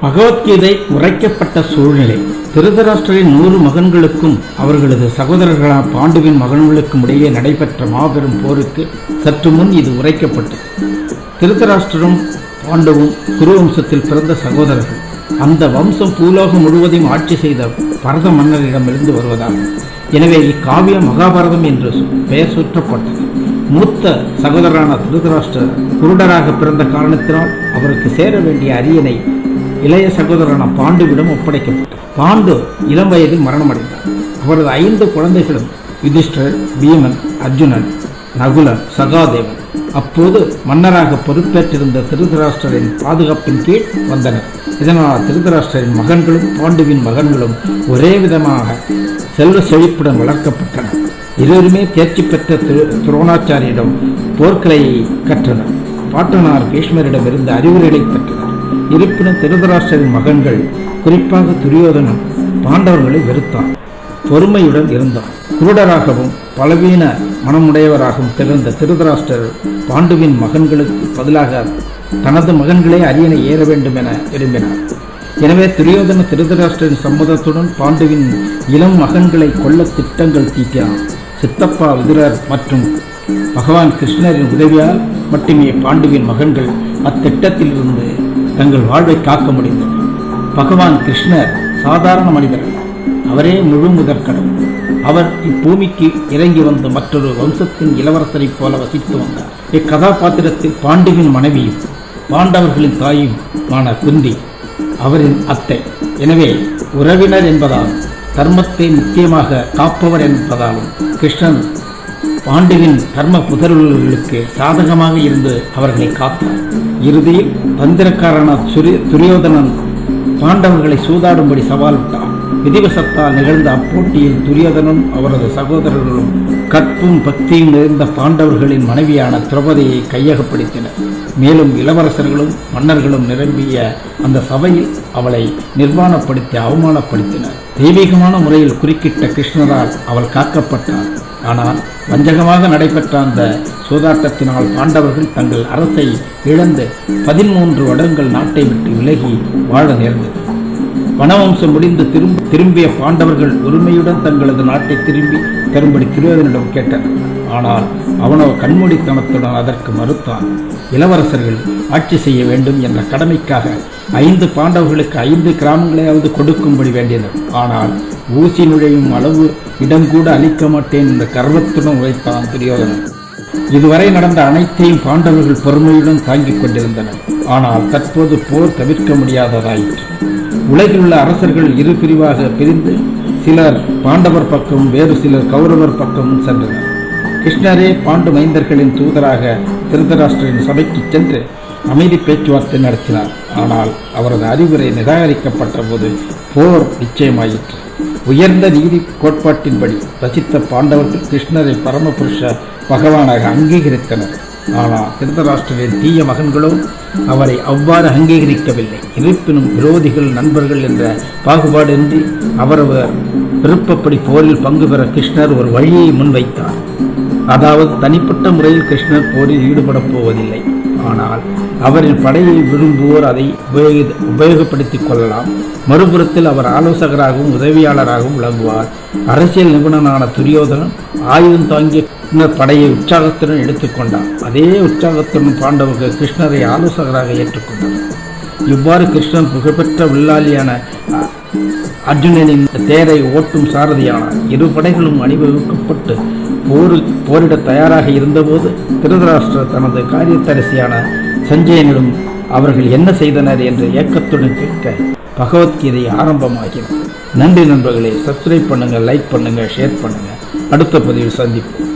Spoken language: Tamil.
பகவத்கீதை உரைக்கப்பட்ட சூழ்நிலை. திருதராஷ்டிரின் நூறு மகன்களுக்கும் அவர்களது சகோதரர்களான பாண்டுவின் மகன்களுக்கும் இடையே நடைபெற்ற மாபெரும் போருக்கு சற்று முன் இது உரைக்கப்பட்டது. திருதராஷ்டிரம் பாண்டுவும் குரு வம்சத்தில் பிறந்த சகோதரர்கள். அந்த வம்சம் பூலோகம் முழுவதையும் ஆட்சி செய்த பரத மன்னரிடமிருந்து வருவதாகும். எனவே இக்காவியம் மகாபாரதம் என்று பெயர் சூற்றப்பட்டது மூத்த சகோதரரான திருதராஷ்டிரர் குருடராக பிறந்த காரணத்தினால் அவருக்கு சேர வேண்டிய அரியணை இளைய சகோதரனான பாண்டுவிடம் ஒப்படைக்கப்பட்டார் பாண்டு இளம் வயதில் மரணமடைந்தார். அவரது ஐந்து குழந்தைகளும் யுதிஷ்டர் பீமன் அர்ஜுனன் நகுலன் சகாதேவன். அப்போது மன்னராக பொறுப்பேற்றிருந்த திருதராஷ்டிரரின் பாதுகாப்பின் கீழ் வந்தனர். இதனால் திருதராஷ்டிரரின் மகன்களும் பாண்டுவின் மகன்களும் ஒரே விதமாக செல்வ செழிப்புடன் வளர்க்கப்பட்டனர். இருவருமே தேர்ச்சி பெற்ற திரு துரோணாச்சாரியிடம் போர்க்கலையை கற்றனர். பாட்டனார் பீஷ்மரிடமிருந்து அறிவுரைகளை பெற்றனர். இருப்பினும் திருதராஷ்டிரரின் மகன்கள் குறிப்பாக துரியோதனன் பாண்டவர்களை வெறுத்தான். பொறுமையுடன் இருந்தான். குருடராகவும் பலவீன மனமுடையவராகவும் திகழ்ந்த திருதராஷ்டர் பாண்டுவின் மகன்களுக்கு பதிலாக தனது மகன்களே அரியணை ஏற வேண்டும் என விரும்பினார். எனவே துரியோதன திருதராஷ்டிரரின் சம்மதத்துடன் பாண்டுவின் இளம் மகன்களை கொல்ல திட்டங்கள் தீட்டினான். சித்தப்பா விதுரர் மற்றும் பகவான் கிருஷ்ணரின் உதவியால் மட்டுமே பாண்டுவின் மகன்கள் அத்திட்டத்திலிருந்து தங்கள் வாழ்வை காக்க முடிந்தது. பகவான் கிருஷ்ணர் சாதாரண மனிதர் அவரே முழு முதற்கடவுள் அவர் இப்பூமிக்கு இறங்கி வந்த மற்றொரு வம்சத்தின் இளவரசரைப் போல வசித்து வந்தார். இக்கதாபாத்திரத்தில் பாண்டுவின் மனைவியும் பாண்டவர்களின் தாயும் மான குந்தி அவரின் அத்தை. எனவே உறவினர் என்பதால் தர்மத்தை முக்கியமாக காப்பவர் என்பதாலும் கிருஷ்ணன் பாண்டுவின் தர்ம புதர்களுக்கு சாதகமாக இருந்து அவர்களை காத்தார். இறுதியில் தந்திரக்காரன துரியோதனன் பாண்டவர்களை சூதாடும்படி சவால் விட்டார் விதிவசத்தால் நிகழ்ந்த அப்போட்டியில் துரியோதனும் அவரது சகோதரர்களும் கற்பும் பக்தியும் நிறைந்த பாண்டவர்களின் மனைவியான திரௌபதியை கையகப்படுத்தினர். மேலும் இளவரசர்களும் மன்னர்களும் நிரம்பிய அந்த சபையில் அவளை நிர்வாணப்படுத்தி அவமானப்படுத்தினர். தெய்வீகமான முறையில் குறுக்கிட்ட கிருஷ்ணரால் அவள் காக்கப்பட்டாள். ஆனால் வஞ்சகமாக நடைபெற்ற அந்த சூதாட்டத்தினால் பாண்டவர்கள் தங்கள் அரசை இழந்து பதிமூன்று வருடங்கள் நாட்டை விட்டு விலகி வாழ நேர்ந்தது. வனவம்சம் முடிந்து திரும்ப திரும்பிய பாண்டவர்கள் உரிமையுடன் தங்களது நாட்டை திரும்பி தரும்படி துரியோதனிடம் கேட்டனர். ஆனால் அவனோ கண்மூடித்தனத்துடன் அதற்கு மறுத்தான் இளவரசர்கள் ஆட்சி செய்ய வேண்டும் என்ற கடமைக்காக ஐந்து பாண்டவர்களுக்கு ஐந்து கிராமங்களையாவது கொடுக்கும்படி வேண்டியது. ஆனால் ஊசி நுழையும் அளவு இடம் கூட அளிக்க மாட்டேன் என்ற கர்வத்துடன் உழைத்தான் துரியோதனன். இதுவரை நடந்த அனைத்தையும் பாண்டவர்கள் பொறுமையுடன் தாங்கிக் கொண்டிருந்தனர். ஆனால் தற்போது போர் தவிர்க்க முடியாததாயிற்று. உலகில் உள்ள அரசர்கள் இரு பிரிவாக பிரிந்து சிலர் பாண்டவர் பக்கமும் வேறு சிலர் கௌரவர் பக்கமும் சென்றனர். கிருஷ்ணரே பாண்டு மைந்தர்களின் தூதராக திருதராஷ்டிரின் சபைக்கு சென்று அமைதி பேச்சுவார்த்தை நடத்தினார். ஆனால் அவரது அறிவுரை நிராகரிக்கப்பட்ட போது போர் நிச்சயமாயிற்று. உயர்ந்த நீதி கோட்பாட்டின்படி ரசித்த பாண்டவர்கள் கிருஷ்ணரை பரமபுருஷ பகவானாக அங்கீகரித்தனர். ஆனால் திருதராஷ்டிரின் தீய மகன்களோ அவரை அவ்வாறு அங்கீகரிக்கவில்லை. இருப்பினும் விரோதிகள் நண்பர்கள் என்ற பாகுபாடின்றி அவரவர் விருப்பப்படி போரில் பங்கு பெற கிருஷ்ணர் ஒரு வழியை முன்வைத்தார். அதாவது தனிப்பட்ட முறையில் கிருஷ்ணர் போரில் ஈடுபடப் போவதில்லை. ஆனால் அவரின் படையை விரும்புவோர் அதை உபயோகி உபயோகப்படுத்திக் கொள்ளலாம். மறுபுறத்தில் அவர் ஆலோசகராகவும் உதவியாளராகவும் விளங்குவார். அரசியல் நிபுணனான துரியோதனன் ஆயுதம் தாங்கிய கிருஷ்ணர் படையை உற்சாகத்துடன் எடுத்துக்கொண்டார் அதே உற்சாகத்துடன் பாண்டவர்கள் கிருஷ்ணரை ஆலோசகராக ஏற்றுக்கொண்டார் இவ்வாறு கிருஷ்ணன் புகழ்பெற்ற வில்லாளியான அர்ஜுனனின் தேரை ஓட்டும் சாரதியானார். இரு படைகளும் அணிவகுக்கப்பட்டு போரில் போரிட தயாராக இருந்தபோது திருதராஷ்டிரர் தனது காரியத்தரசியான சஞ்சயனிடம் அவர்கள் என்ன செய்தனர் என்று ஏக்கத்துடன் கேட்க பகவத்கீதை ஆரம்பமாகிறது. நன்றி நண்பர்களே சப்ஸ்கிரைப் பண்ணுங்க லைக் பண்ணுங்க ஷேர் பண்ணுங்க. அடுத்த பதிவில் சந்திப்போம்.